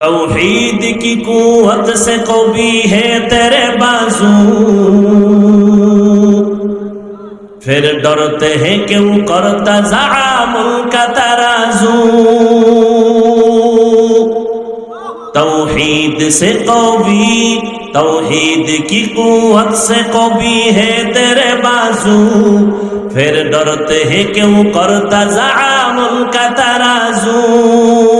توحید کی قوت سے قوی ہے تیرے بازو پھر ڈرتے ہیں کیوں کرتا زعامل کا ترازو توحید سے قوی توحید کی قوت سے قوی ہے تیرے بازو پھر ڈرتے ہیں کیوں کرتا زعامل کا ترازو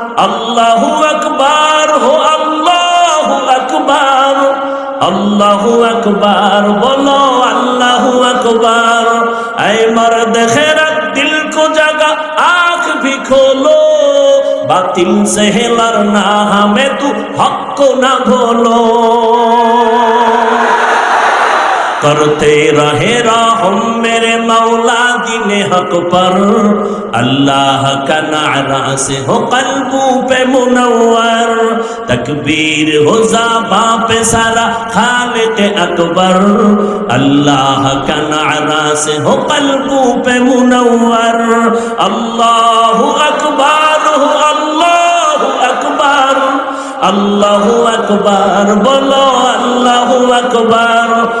আল্লাহু আকবার, হো আল্লাহু আকবার আল্লাহু আকবার, বলো আল্লাহু আকবার। আই মার দেখে রাখ, দিল কো জাগা, আখ ভি খোলো। বাতিল সে হেলার না হামে তু হক না ভোলো। کرتے رہے ہم میرے مولا دین حق پر اللہ کا نعرہ سے ہو قلبوں پہ منور تکبیر ہو زابا پہ سارا خالق اکبر اللہ کا نعرہ سے ہو قلبوں پہ منور اللہ اکبر ہو اللہ اکبر اللہ اکبر بولو اللہ اکبر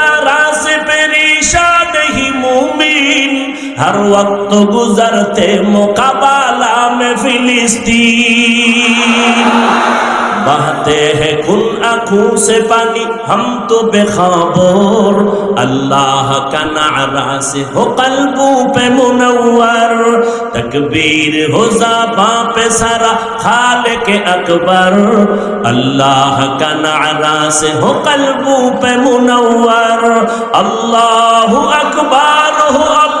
ہر وقت گزرتے مقابلہ میں فلسطین بہتے ہیں کن آنکھوں سے پانی ہم تو بے خبر اللہ کا نعرہ سے ہو قلبوں پہ منور تکبیر ہو زباں پہ سارا خالق اکبر اللہ کا نعرہ سے ہو قلبوں پہ منور اللہ اکبر ہو اللہ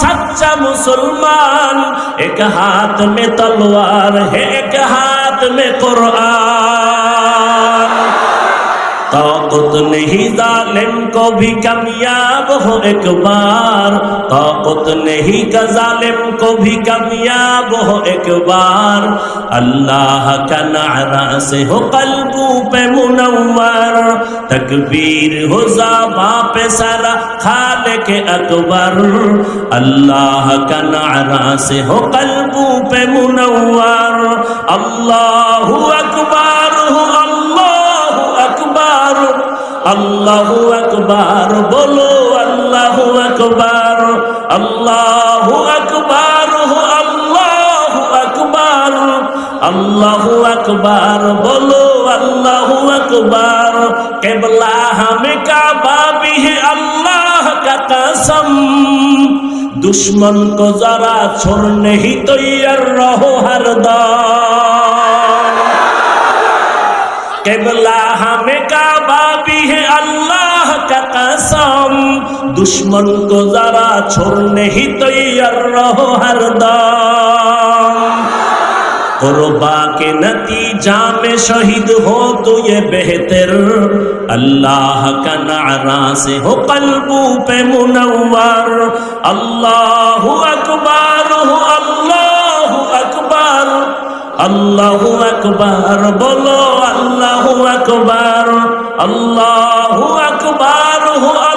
सच्चा मुसलमान एक हाथ में तलवार है एक हाथ में कुरान। ताकत नहीं जालिम को भी कामयाब हो एक बार ताकत नहीं का जालिम को भी कामयाब हो एक बार अल्लाह का नारा से हो कल्बों पे मुनव्वर तकबीर हो जाबा पे सारा खाल के अकबर अल्लाह का नारा से हो कल्बों पे मुनव्वर अल्लाह अकबर अल्लाह अकबर बोलो अल्लाह अकबर अल्लाह अकबर हो अल्लाह अकबर अल्लाह अकबर बोलो अल्लाह अकबर केबला हमें काबा भी है अल्लाह का कसम दुश्मन को जरा छोड़ने ही तैयार रहो हरदम केबला दुश्मन को जरा छोड़ने ही तैयार रहो हरदम कुर्बा के नतीजा में शहीद हो तो ये बेहतर अल्लाह का नारा से हो कल्बू पे मुनव्वर अल्लाह अकबर हो अल्लाह अकबर अल्लाह अकबर बोलो अल्लाह अकबर अल्लाह अकबर हो अल्लाह अकबर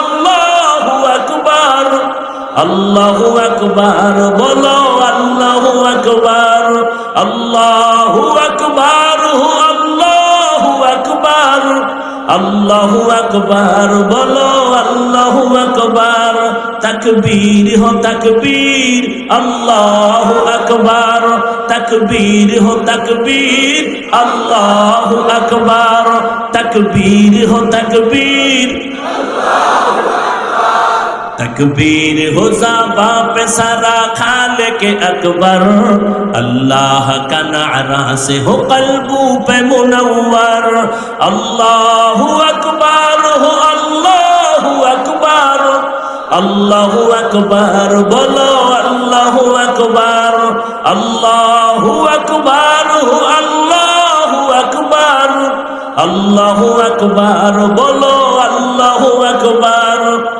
আল্লাহ আকবার, বলো আল্লাহ আকবার আল্লাহ আকবার আল্লাহ আকবার আল্লাহ আকবার, বলো আল্লাহ আকবার, তাকবীর হো তাকবীর, আল্লাহ আকবার, তাকবীর হো তাকবীর, আল্লাহ আকবার, তাকবীর হো তাকবীর। আল্লাহ تکبیر ہو زبا پہ سرا خالق اکبر اللہ کا نعرہ سے ہو قلبوں پہ منور اللہ اکبر ہو اللہ اکبر اللہ اکبر بولو اللہ اکبر اللہ اکبر ہو اللہ اکبر اللہ اکبر بولو اللہ اکبر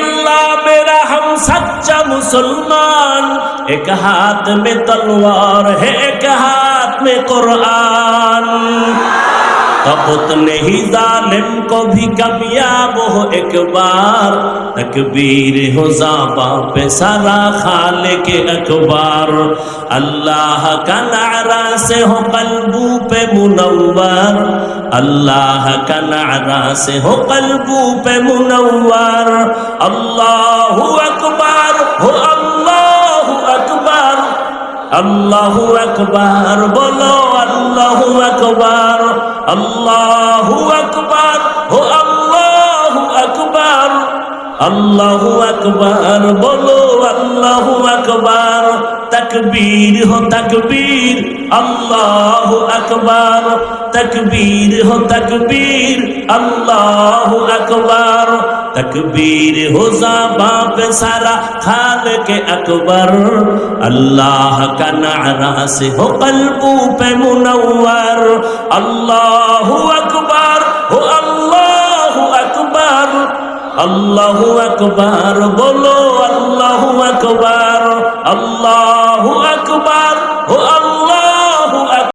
मुसलमान एक हाथ में तलवार है एक हाथ में कुरान तब उतने ही जालिम को भी कामयाब हो एक बार तकबीर हो जाबा पे सारा खाले के अखबार अल्लाह का नारा से हो कल्बू पे मुनव्वर अल्लाह का नारा से हो कल्बू पे मुनव्वर अल्लाह अकबर हो अल्लाह अकबर আল্লাহু আকবার বলো আল্লাহু আকবার আল্লাহু আকবার ও আল্লাহু আকবার। अल्लाह अकबर बोलो अल्लाह अकबर तकबीर हो तकबीर अल्लाह अकबर तकबीर हो तकबीर अल्लाह अकबर तकबीर हो जाबा पे सारा खाल के अकबर अल्लाह का नारा से हो कल्बू पे मुनव्वर अल्लाह अकबर हो अल्लाह अकबर আল্লাহ আকবার বলো আল্লাহ আকবার আল্লাহ আকবার ও আল্লাহ